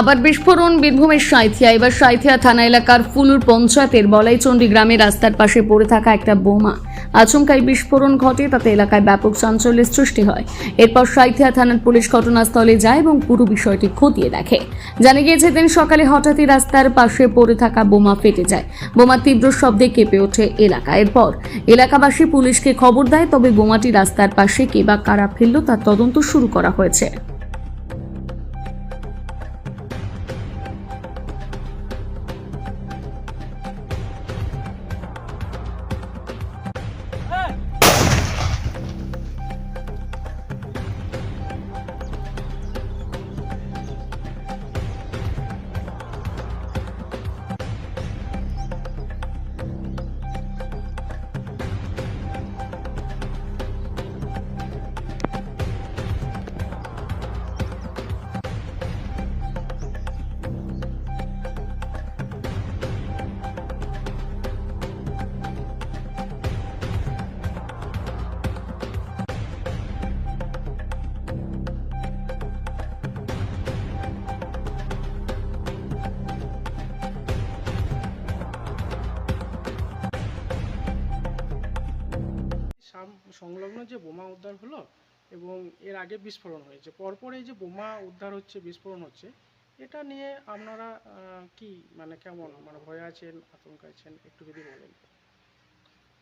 আবার বিস্ফোরণ, বীরভূমের সাঁইথিয়া এবার সাঁইথিয়া থানা এলাকার ফুলুর পঞ্চায়েতের বলাইচন্ডী গ্রামে রাস্তার পাশে পড়ে থাকা একটা বোমা। আচমকাই বিস্ফোরণ ঘটে, তাতে এলাকায় ব্যাপক চাঞ্চল্যের সৃষ্টি হয়। এরপর সাঁইথিয়া থানার পুলিশ ঘটনাস্থলে যায় এবং পুরো বিষয়টি খতিয়ে দেখে। জানা গিয়েছে দিন সকালে হঠাৎই রাস্তার পাশে পড়ে থাকা বোমা ফেটে যায়। বোমার তীব্র শব্দে কেঁপে ওঠে এলাকা। এরপর এলাকাবাসী পুলিশকে খবর দেয়, তবে বোমাটি রাস্তার পাশে কে বা কারা ফেলল তার তদন্ত শুরু করা হয়েছে। সাম- সংলগ্ন যে বোমা উদ্ধার হলো এবং এর আগে বিস্ফোরণ হয়েছে পরপর এই যে বোমা উদ্ধার হচ্ছে বিস্ফোরণ হচ্ছে এটা নিয়ে আপনারা কি মানে কেমন মানে ভয় আছেন আতঙ্ক আছেন একটু যদি বলেন।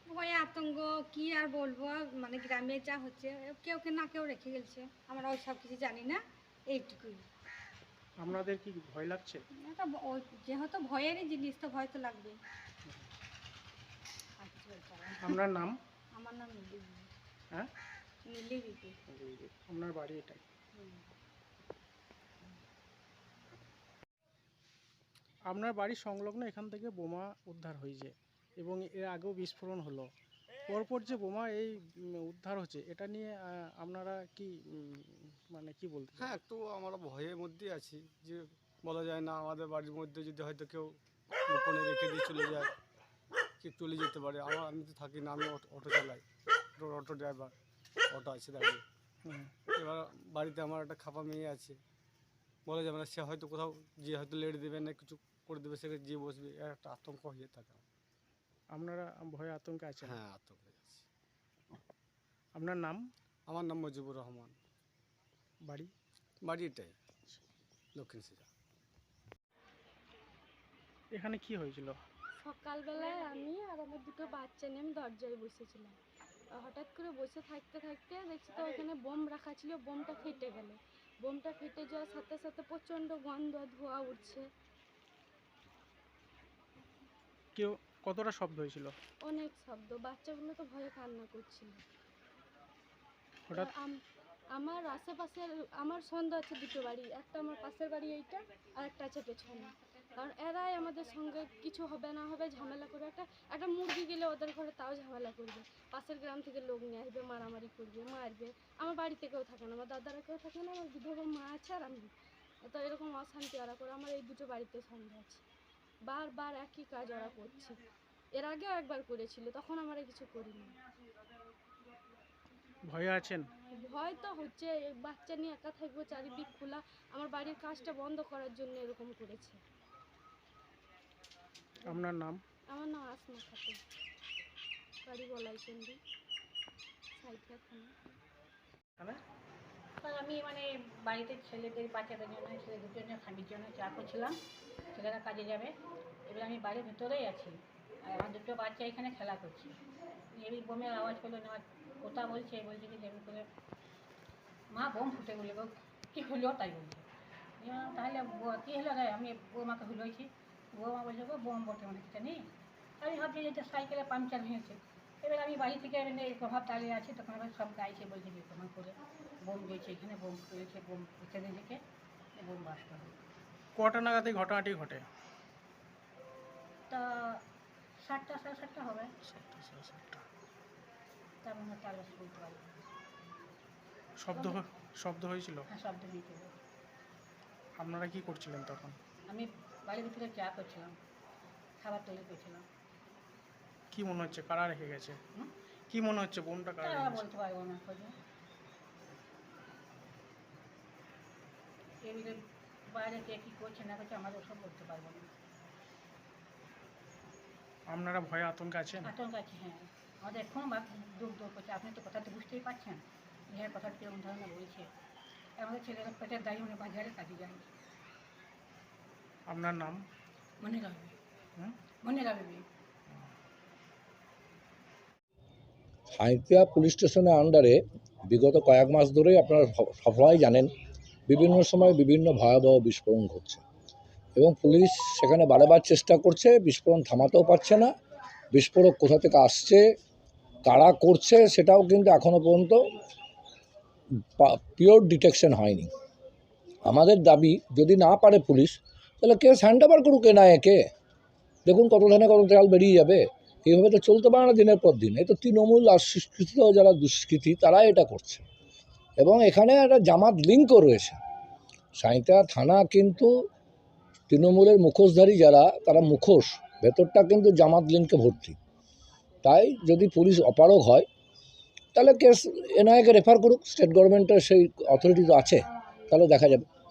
ভয়ে আতঙ্ক কি আর বলব মানে গ্রামে যা হচ্ছে কেউ কে না কেউ রেখে গেছে আমরা ওই সব কিছু জানি না এইটুকুই। আপনাদের কি ভয় লাগছে? এটা যেহেতু ভয়েরই জিনিস তো ভয় তো লাগবে আপনার নাম? আমার নাম হ্যাঁ? বিবি আপনার বাড়ি এটাই। আপনার বাড়ির সংলগ্ন এখান থেকে বোমা উদ্ধার হয়েছে এবং এর আগেও বিস্ফোরণ হলো। পরপর যে বোমা এই উদ্ধার হচ্ছে এটা নিয়ে আহ, আপনারা কি মানে কি বলতে হ্যাঁ একটু আমরা ভয়ের মধ্যেই আছি যে বলা যায় না আমাদের বাড়ির মধ্যে যদি হয়তো কেউ গোপনে রেখে দিয়ে চলে যায়। কি চলে যেতে পারে? আমার আমি তো থাকি না আমি অটো চালাই। অটো- ড্রাইভার অটো আছে দাঁড়িয়ে। এবার বাড়িতে আমার একটা খাপা মেয়ে আছে। বলা যাবে না সে হয়তো কোথাও যে হয়তো লেট দেবে না কিছু করে দেবে সেখানে যে বসবে। একটা আতঙ্ক হয়ে থাকে আপনারা ভয়ে আতঙ্কে আছেন? হ্যাঁ আতঙ্ক আছে। আপনার নাম? আমার নাম মজিবুর রহমান। বাড়ি? বাড়ি এটাই দক্ষিণ এখানে কি হয়েছিল? সকালবেলায় আমি আর আমার দুটো বাচ্চা নিয়ে আমি দরজায় বসেছিলাম। হঠাৎ করে বসে থাকতে থাকতে দেখছি তো ওখানে বোম রাখা ছিল বোমটা ফেটে গেল। বোমটা ফেটে যাওয়ার সাথে সাথে প্রচণ্ড গন্ধ ধোঁয়া উঠছে। কেউ কতটা শব্দ হয়েছিল? অনেক শব্দ বাচ্চাগুলো তো ভয়ে কান্না করছিল। হঠাৎ? আমার আশেপাশের আমার সন্দেহ আছে দুটো বাড়ি একটা আমার পাশের বাড়ি এইটা আর একটা আছে পেছনে। কারণ এরাই আমাদের সঙ্গে কিছু হবে না হবে ঝামেলা করে একটা একটা মুরগি গেলে ওদের ঘরে তাও ঝামেলা করবে। পাশের গ্রাম থেকে লোক নিয়ে আসবে মারামারি করবে মারবে। আমার বাড়িতে কেউ থাকে না আমার দাদারা কেউ থাকে না আমার বিধবা মা আছে আর আমি। তো এরকম অশান্তি ওরা করে আমার এই দুটো বাড়িতে সন্দেহ আছে। বারবার একই কাজ ওরা করছে। এর আগেও একবার করেছিল তখন আমরা কিছু করিনি। ভয়ে আছেন? ভয় তো হচ্ছে বাচ্চা নিয়ে একা থাকব চারিদিক খোলা। আমার বাড়ির কাজটা বন্ধ করার জন্য এরকম করেছে। আপনার নাম? আমার নাম আসমা খাতুন। বাড়ি বলাই চন্ডী সাইথিয়া থানা তাহলে আর আমি মানে বাড়িতে ছেলেদের বাচ্চাদের জন্য ছেলে দুটোর জন্য স্বামীর জন্য চা করছিলাম। ছেলেরা কাজে যাবে। এবার আমি বাড়ির ভিতরেই আছি। আর আমার দুটো বাচ্চা এখানে খেলা করছে। এই বোমের আওয়াজ করল না কোথা বলছে বলছে কি যেমন করে মা বোম ফুটে বলে গো কী হলো? তাই বলছে। আমি বললাম, তাহলে কী হলো রে? আমি বৌমাকে হুলোইছি। বৌমা বলছে গো বোম বটে মানে কিছু নেই? আমি ভাবছি যে এটা সাইকেলে পাংচার হয়েছে। এবার আমি বাড়ি থেকে এই প্রভাব দাঁড়িয়ে আছি তখন আবার সব গাইছে বলছে যে প্রমাণ করে বোম রয়েছে এখানে বোম রয়েছে বোম ইত্যাদি থেকে বোম বাস করে। কটা নাগাদ এই ঘটনাটি ঘটে? তা সাতটা সাড়ে সাতটা হবে। তার মধ্যে তার বেশি বলতে পারব। শব্দ শব্দ হয়েছিল? হ্যাঁ শব্দ নিতে আপনারা কি করছিলেন তখন? আমি বাড়ির ভিতরে চা করছিলাম খাবার তৈরি করছিলাম। কি মনে হচ্ছে কারা রেখে গেছে? কি মনে হচ্ছে বোমটা কারা রেখে? বলতে পারব না খোঁজে এবারে বাইরে কে কী করছে না করছে আমাদের ওসব বলতে পারব না। আপনারা ভয়ে আতঙ্কে আছেন? আতঙ্ক আছে হ্যাঁ। আমাদের এখন বা দূর দূর করছে। আপনি তো কথা তো বুঝতেই পারছেন। যে কথা কীরকম ধরনের বলছে আমাদের ছেলেরা পেটের দাঁড়িয়ে মনে বাজারে কাজে যায় আপনার নাম? মনে রাখবে হুম? মনে পুলিশ স্টেশনের আন্ডারে বিগত কয়েক মাস ধরেই আপনারা সবাই জানেন বিভিন্ন সময় বিভিন্ন ভয়াবহ বিস্ফোরণ ঘটছে এবং পুলিশ সেখানে বারবার চেষ্টা করছে বিস্ফোরণ থামাতেও পারছে না বিস্ফোরক কোথা থেকে আসছে কারা করছে সেটাও কিন্তু এখনও পর্যন্ত পিওর ডিটেকশন হয়নি। আমাদের দাবি যদি না পারে পুলিশ তাহলে কেস হ্যান্ড ওভার করুক না একে? দেখুন কত ধরনের কত তেল বেরিয়ে যাবে। এইভাবে তো চলতে পারে না দিনের পর দিন। এই তো তৃণমূল আর সুষ্কৃত যারা দুষ্কৃতী তারা এটা করছে। এবং এখানে একটা জামাত লিঙ্কও রয়েছে। সাঁইতা থানা কিন্তু তৃণমূলের মুখোশধারী যারা, তারা মুখোশ। ভেতরটা কিন্তু জামাত লিঙ্কে ভর্তি। তাই যদি পুলিশ অপারগ হয়, তাহলে কেস এনআইকে রেফার করুক। স্টেট গভর্নমেন্টের সেই অথরিটি তো আছে। তাহলে দেখা যাবে।